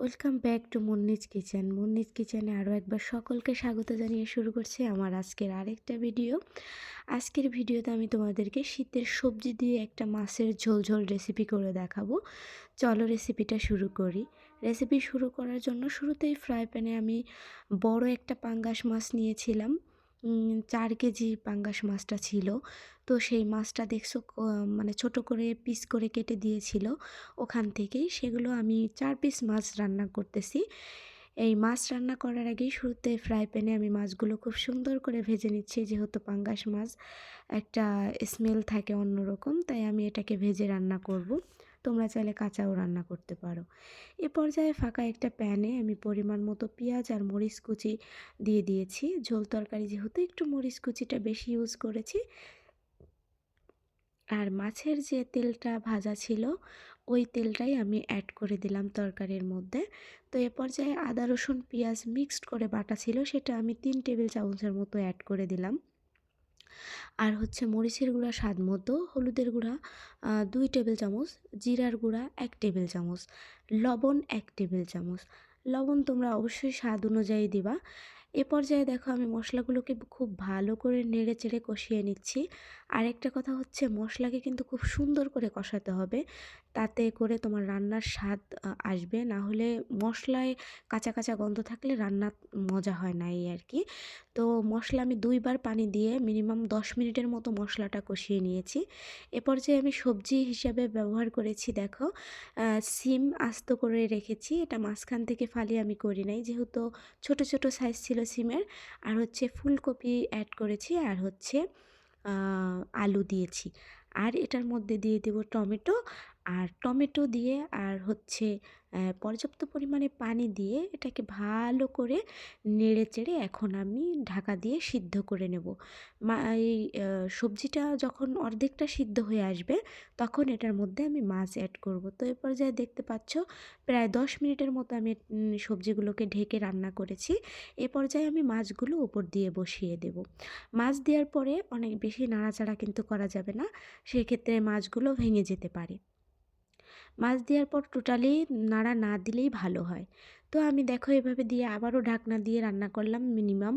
Welcome back to Munni's kitchen Munni's কিচেনে আরও একবার সকলকে স্বাগত জানিয়ে শুরু করছি আমার আজকের আরেকটা ভিডিও আজকের ভিডিওতে আমি তোমাদেরকে শীতের সবজি দিয়ে একটা মাছের ঝোল ঝোল রেসিপি করে দেখাবো। চলো রেসিপিটা শুরু করি। রেসিপি শুরু করার জন্য শুরুতেই ফ্রাই প্যানে আমি বড় একটা পাঙ্গাস মাছ নিয়েছিলাম। চার কেজি পাঙ্গাস মাছটা ছিল। তো সেই মাছটা দেখছ মানে ছোট করে পিস করে কেটে দিয়েছিল। ওখান থেকেই সেগুলো আমি চার পিস মাছ রান্না করতেছি। এই মাছ রান্না করার আগেই শুরুতে ফ্রাই প্যানে আমি মাছগুলো খুব সুন্দর করে ভেজে নিচ্ছি, যেহেতু পাঙ্গাস মাছ একটা স্মেল থাকে অন্যরকম, তাই আমি এটাকে ভেজে রান্না করব। তোমরা চাইলে কাঁচাও রান্না করতে পারো। এ পর্যায়ে ফাঁকা একটা প্যানে আমি পরিমাণ মতো পেঁয়াজ আর মরিচ কুচি দিয়ে দিয়েছি। ঝোল তরকারি যেহেতু একটু মরিচ কুচিটা বেশি ইউজ করেছি, আর মাছের যে তেলটা ভাজা ছিল, ওই তেলটাই আমি অ্যাড করে দিলাম তরকারির মধ্যে। তো এ পর্যায়ে আদা, রসুন, পেঁয়াজ মিক্সড করে বাটা ছিল, সেটা আমি তিন টেবিল চামচের মতো অ্যাড করে দিলাম। আর হচ্ছে মরিচের গুঁড়া স্বাদ মতো, হলুদের গুঁড়া দুই টেবিল চামচ, জিরার গুঁড়া এক টেবিল চামচ, লবণ এক টেবিল চামচ। লবণ তোমরা অবশ্যই স্বাদ অনুযায়ী দিবা। এ পর্যায়ে দেখো আমি মশলাগুলোকে খুব ভালো করে নেড়ে চেড়ে কষিয়ে নিচ্ছি। আরেকটা কথা হচ্ছে মশলাকে কিন্তু খুব সুন্দর করে কষাতে হবে। তাতে করে তোমার রান্নার স্বাদ আসবে। না হলে মশলায় কাঁচা কাঁচা গন্ধ থাকলে রান্না মজা হয় না এই আর কি। তো মশলা আমি দুইবার পানি দিয়ে মিনিমাম দশ মিনিটের মতো মশলাটা কষিয়ে নিয়েছি। এ পর্যায়ে আমি সবজি হিসাবে ব্যবহার করেছি দেখো সিম আস্ত করে রেখেছি। এটা মাঝখান থেকে ফালি আমি করি নাই। যেহেতু ছোট ছোট সাইজ ছিল সিমের। আর হচ্ছে ফুলকপি অ্যাড করেছি। আর হচ্ছে আলু দিয়েছি। আর এটার মধ্যে দিয়ে দেবো টমেটো আর টমেটো দিয়ে আর হচ্ছে পর্যাপ্ত পরিমাণে পানি দিয়ে এটাকে ভালো করে নেড়ে চেড়ে এখন আমি ঢাকা দিয়ে সিদ্ধ করে নেব। মা, এই সবজিটা যখন অর্ধেকটা সিদ্ধ হয়ে আসবে, তখন এটার মধ্যে আমি মাছ অ্যাড করব। তো এ পর্যায়ে দেখতে পাচ্ছ, প্রায় দশ মিনিটের মতো আমি সবজিগুলোকে ঢেকে রান্না করেছি। এ পর্যায়ে আমি মাছগুলো উপর দিয়ে বসিয়ে দেব। মাছ দেওয়ার পরে অনেক বেশি নাড়াচাড়া কিন্তু করা যাবে না, সেক্ষেত্রে মাছগুলো ভেঙে যেতে পারে। মাছ দেওয়ার পর টোটালি নাড়া না দিলেই ভালো হয়। তো আমি দেখো এভাবে দিয়ে আবারও ঢাকনা দিয়ে রান্না করলাম মিনিমাম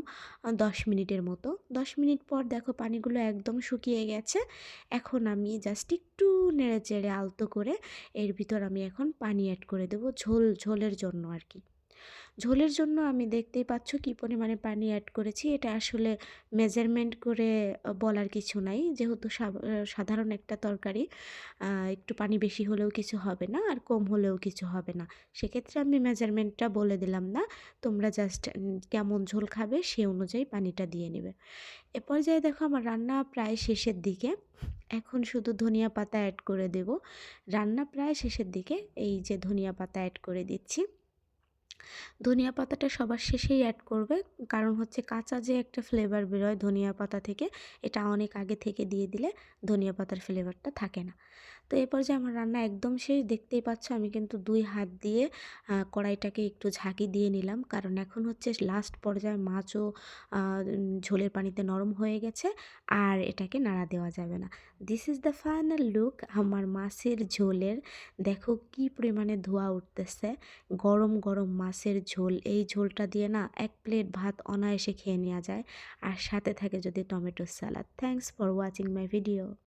দশ মিনিটের মতো। দশ মিনিট পর দেখো পানিগুলো একদম শুকিয়ে গেছে। এখন আমি জাস্ট একটু নেড়ে চেড়ে আলতো করে এর ভিতর আমি এখন পানি অ্যাড করে দেবো ঝোল, ঝোলের জন্য আর কি। ঝোলের জন্য আমি দেখতেই পাচ্ছ কী পরিমাণে পানি অ্যাড করেছি। এটা আসলে মেজারমেন্ট করে বলার কিছু নাই। যেহেতু সাধারণ একটা তরকারি একটু পানি বেশি হলেও কিছু হবে না আর কম হলেও কিছু হবে না। সেক্ষেত্রে আমি মেজারমেন্টটা বলে দিলাম না। তোমরা জাস্ট কেমন ঝোল খাবে সে অনুযায়ী পানিটা দিয়ে নেবে। এ পর্যায়ে দেখো আমার রান্না প্রায় শেষের দিকে। এখন শুধু ধনিয়া পাতা অ্যাড করে দেব। রান্না প্রায় শেষের দিকে এই যে ধনিয়া পাতা অ্যাড করে দিচ্ছি। ধনিয়া পাতাটা সবার শেষেই অ্যাড করবে। কারণ হচ্ছে কাঁচা যে একটা ফ্লেভার বেরোয় ধনিয়া পাতা থেকে, এটা অনেক আগে থেকে দিয়ে দিলে ধনিয়া পাতার ফ্লেভারটা থাকে না। তো এই পর্যায়ে আমার রান্না একদম শেষ, দেখতেই পাচ্ছ আমি কিন্তু দুই হাত দিয়ে কড়াইটাকে একটু ঝাঁকি দিয়ে নিলাম। কারণ এখন হচ্ছে লাস্ট পর্যায়ে মাছও ঝোলের পানিতে নরম হয়ে গেছে আর এটাকে নাড়া দেওয়া যাবে না। This is the final look আমার মাছের ঝোলের। দেখো কি পরিমাণে ধোয়া উঠতেছে। গরম গরম মাছের ঝোল, এই ঝোলটা দিয়ে না এক প্লেট ভাত অনায়াসে খেয়ে নেওয়া যায়। আর সাথে থাকে যদি টমেটোর salad. Thanks for watching my video